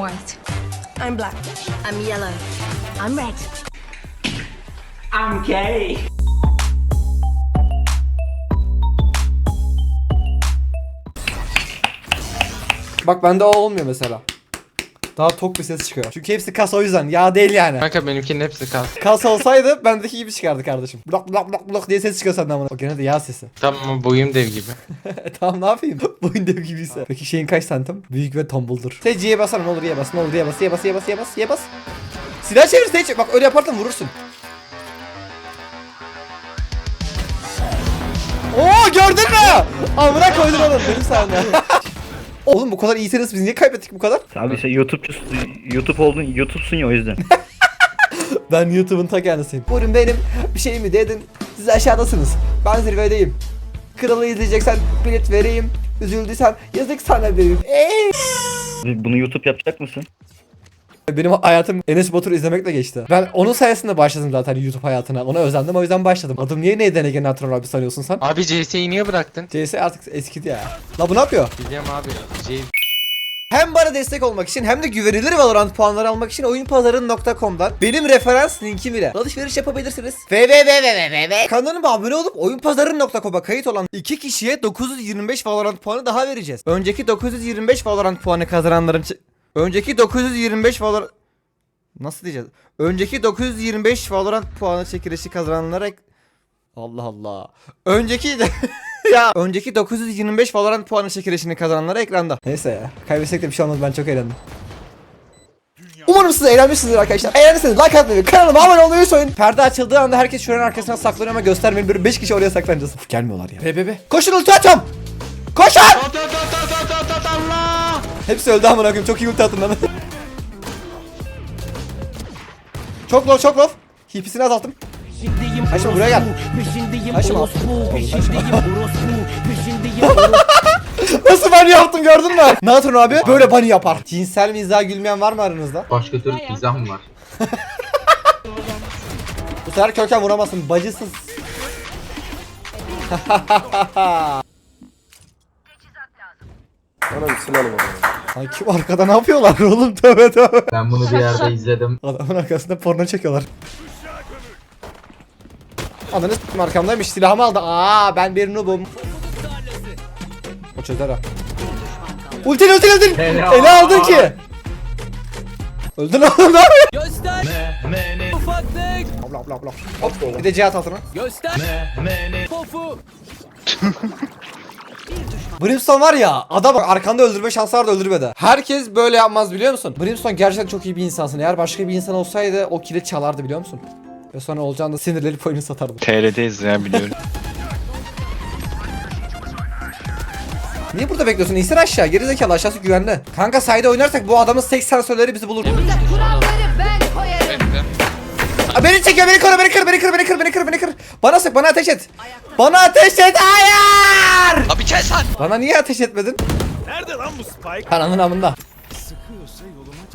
white. I'm black. I'm yellow. I'm red. I'm gay. Bak bende o olmuyor mesela. Daha tok bir ses çıkıyor. Çünkü hepsi kas o yüzden. Yağ değil yani. Kanka benimkinin hepsi kas. Kas olsaydı bendeki gibi çıkardı kardeşim. Blok blok blok blok diye ses çıkıyor senden bana. O gene de yağ sesi. Tamam ama boyum dev gibi. tamam ne yapayım? Boyun dev gibiyse. Peki şeyin kaç santim? Büyük ve tombuldur. Sage Y'ye basar ne olur Y'ye bas ne olur Y'ye bas Y'ye bas Y'ye bas Y'ye bas Y'ye bas. Silah çevir Sage. Bak öyle yaparsan vurursun. Oo gördün mü? Amına koydun oğlum benim sahne. Oğlum bu kadar iyisiniz biz niye kaybettik bu kadar? Abi sen YouTube'cusun, YouTube oldun, YouTube'sun ya o yüzden. Ben YouTube'un ta kendisiyim. Buyurun benim bir şey mi dedin? Siz aşağıdasınız. Ben zirvedeyim. Kralı izleyeceksen bilet vereyim. Üzüldüysen yazık sana vereyim. Eee. Bunu YouTube yapacak mısın? Benim hayatım Enes Batur izlemekle geçti. Ben onun sayesinde başladım zaten YouTube hayatına. Ona özendim o yüzden başladım. Adım niye neyden Ege Natural abi sanıyorsun sen? Abi CS'yi niye bıraktın? CS artık eskidi ya. La bu ne yapıyor? Biliyorum abi. C Hem bana destek olmak için hem de güvenilir Valorant puanları almak için oyunpazarın.com'dan benim referans linkim ile alışveriş yapabilirsiniz. www Kanalıma abone olup oyunpazarın.com'a kayıt olan 2 kişiye 925 Valorant puanı daha vereceğiz. Önceki 925 Valorant puanı kazananların Önceki 925 Valorant Nasıl diyeceğiz? Önceki 925 Valorant puanı çekilişi kazananlara Allah Allah. Önceki ya önceki 925 Valorant puanı çekilişini kazananlara ekranda. Neyse ya. Kaybetsek de bir şey olmaz. Ben çok eğlendim. Umarım siz eğlenmişsinizdir arkadaşlar. Eğlendiyseniz like atmayı, kanalıma abone olmayı unutmayın. Perde açıldığı anda herkes şuranın arkasına saklanıyor ama göstermeyin. Böyle 5 kişi oraya saklanacağız. Uf, gelmiyorlar ya. Be be be. Koşun ulti atıyorum. Koşun! Hepsi öldü amına koyayım. Çok iyi ulti attım lan. çok low, çok low. Hipisini azalttım. Ayşe buraya gel. Ayşe bak. Nasıl bunny yaptım gördün mü? Nathan abi böyle bunny yapar. Cinsel mizah gülmeyen var mı aranızda? Başka türlü mizah mı var? Bu sefer köken vuramazsın bacısız. Ay kim arkada ne yapıyorlar oğlum tövbe tövbe. Ben bunu bir yerde izledim. Adamın arkasında porno çekiyorlar. Ananı s**tim arkamdaymış silahımı aldı. Aa ben bir noobum. O çözer ha. Ultin ultin ultin. Ele aldın ki. Öldün oğlum lan. Göster. Ufaklık. Abla abla abla. Hop bir de cihat altına. Göster. Pofu. Brimstone var ya adam arkanda öldürme şansı var da öldürmedi. Herkes böyle yapmaz biliyor musun? Brimstone gerçekten çok iyi bir insansın. Eğer başka bir insan olsaydı o kili çalardı biliyor musun? Ve sonra olacağında sinirlenip oyunu satardı. TR'deyiz ya biliyorum. Niye burada bekliyorsun? İnsan aşağı. Geri zekalı aşağısı güvenli. Kanka sayda oynarsak bu adamın seks sensörleri bizi bulur. Kuralları ben koyarım. Aa, beni çekiyor beni kır beni kır beni kır beni kır beni kır beni kır. Bana sık bana ateş et. Bana ateş et hayır. Abi kes lan. Bana niye ateş etmedin? Nerede lan bu Spike? Ananın amında.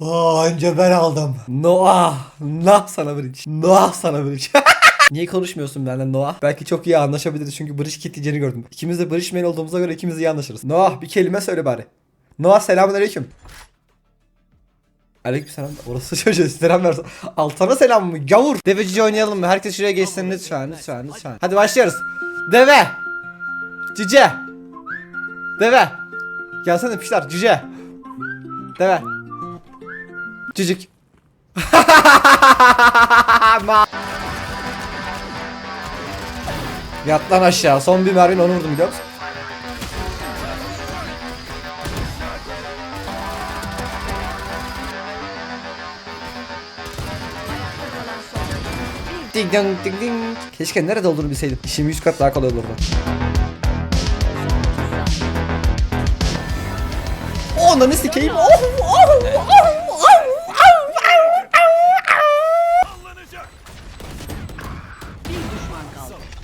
Aa, önce ben aldım. Noah. Nah sana bridge. Noah sana bridge. Niye konuşmuyorsun benimle Noah? Belki çok iyi anlaşabiliriz çünkü bridge kitleyeceğini gördüm. İkimiz de man olduğumuza göre ikimiz de iyi anlaşırız. Noah bir kelime söyle bari. Noah selamünaleyküm. Aleyküm selam. Orası çocuğu selam versin. Altana selam mı? Gavur. Deve cici oynayalım mı? Herkes şuraya geçsin lütfen lütfen lütfen. Hadi başlıyoruz. Deve. Cice. Deve. Gelsene pişler cüce. Deve. Cücük. Yat lan aşağı. Son bir mermin onu vurdum biliyor musun? Ding ding ding ding. Keşke nerede olduğunu bilseydim. İşim 100 kat daha kolay olurdu. Onları sikeyim. Oh, oh, oh, oh,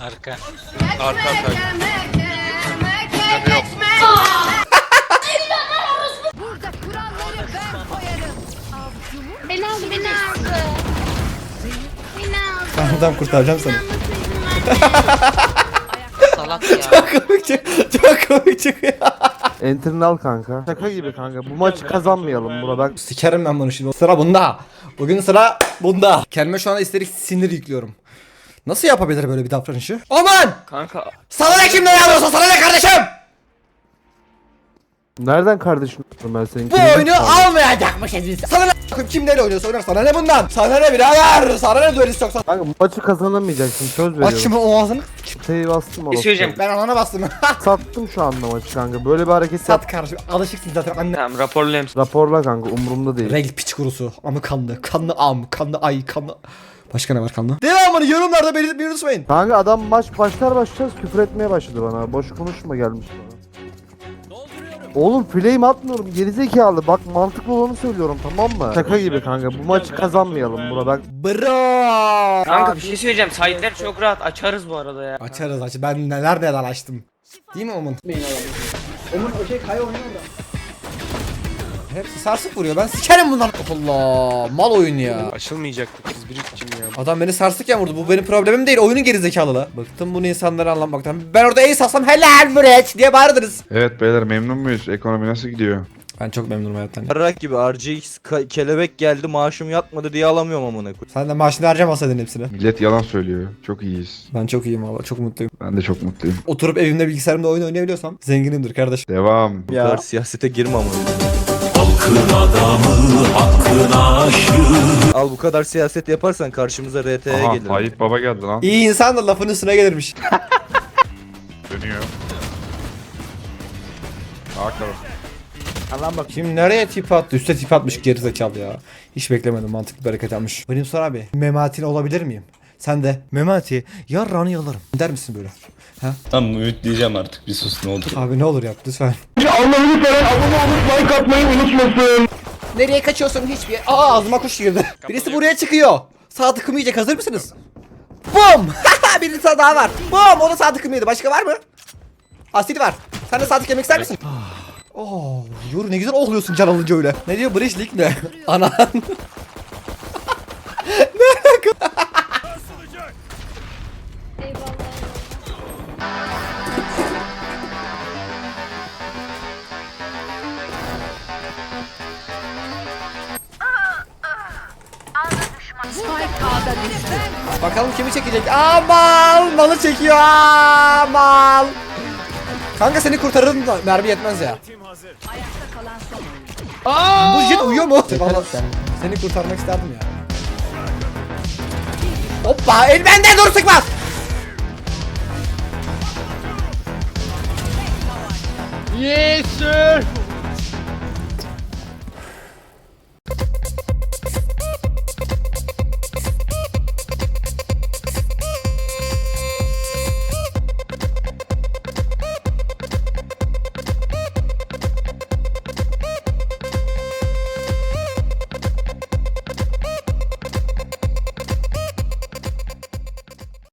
Arka. Burada buradan kurtaracağım seni. Salak ya. Çok komik çık- çok komik çıkıyor. Enterini al kanka. Şaka gibi kanka. Bu maçı kazanmayalım buna ben. Sikerim ben bunu şimdi. Sıra bunda. Bugün sıra bunda. Kendime şu anda isterik sinir yüklüyorum. Nasıl yapabilir böyle bir davranışı? Aman! Kanka Sana ne kim ne yapıyorsa sana ne kardeşim? Nereden kardeşim ben senin? Bu oyunu almayacakmışız biz. Sana ne a**ayım, kim neyle oynuyorsa oynar sana ne bundan? Sana ne birader? Sana ne duelist yoksa? Kanka maçı kazanamayacaksın söz Aç veriyorum. şimdi o ağzını. Siteyi bastım bir şey söyleyeceğim. Ben anana bastım. Sattım şu anda maçı kanka. Böyle bir hareket yap. Sat kardeşim. Alışıksın zaten anne. Tamam raporlayayım. Raporla kanka umurumda değil. Regl piç kurusu. Amı kanlı. Kanlı am. Kanlı ay. Kanlı... Başka ne var kanlı? Devamını yorumlarda belirtmeyi unutmayın. Kanka adam maç başlar başlar küfür etmeye başladı bana. Boş konuşma gelmiş bana. Oğlum flame atmıyorum gerizekalı bak mantıklı olanı söylüyorum tamam mı? Şaka gibi kanka bu maçı kazanmayalım buna ben Bro. Kanka bir şey söyleyeceğim. Side'ler çok rahat. Açarız bu arada ya. Açarız aç. Ben neler neler açtım. Değil mi Omun? Omun o şey kaya oynuyor da. Hepsi sarsıp vuruyor. Ben sikerim bundan. Allah mal oyun ya. Açılmayacaktık biz bir için ya. Adam beni sarsıkken vurdu. Bu benim problemim değil. Oyunun gerizekalı la. Bıktım bunu insanlara anlatmaktan. Ben orada ace alsam helal Murat diye bağırdınız. Evet beyler memnun muyuz? Ekonomi nasıl gidiyor? Ben çok memnunum hayattan. Yarrak gibi RGX kelebek geldi maaşım yatmadı diye alamıyorum amına koyayım. Sen de maaşını harcamasaydın hepsini. Millet yalan söylüyor. Çok iyiyiz. Ben çok iyiyim valla. Çok mutluyum. Ben de çok mutluyum. Oturup evimde bilgisayarımda oyun oynayabiliyorsam zenginimdir kardeş. Devam. Bu kadar siyasete girme amına. Al bu kadar siyaset yaparsan karşımıza RT'ye Aha gelir. Tayyip Baba geldi lan. İyi insan da lafın üstüne gelirmiş. Dönüyor. Bakalım. Allah'ım bak. Şimdi nereye tip attı? Üste tip atmış gerizekalı ya. Hiç beklemedim mantıklı bir hareket yapmış. Benim sonra abi. Memati'nin olabilir miyim? Sen de Memati yarranı yalarım. Der misin böyle? Tamam mühütleyeceğim artık bir sus ne olur. Abi ne olur yap lütfen. Allah'ını seven abone olup like atmayı unutmasın. Nereye kaçıyorsun hiçbir yer? Aa ağzıma kuş girdi. Birisi buraya çıkıyor. Sağ tıkımı yiyecek hazır mısınız? Bum! Birisi daha var. Bum! O da sağ tıkımı yedi. Başka var mı? Asil var. Sen de sağ tık yemek ister misin? Oh, yoru ne güzel ohluyorsun can alınca öyle. Ne diyor British League ne? Anan. Düştü. Bakalım kimi çekecek. Aa mal! Malı çekiyor. Aa mal! Kanka seni kurtarırım da mermi yetmez ya. Ayakta kalan son oyuncu. Bu jet uyuyor mu? Vallahi seni kurtarmak isterdim ya. Hoppa el bende dur sıkma. Yes sir.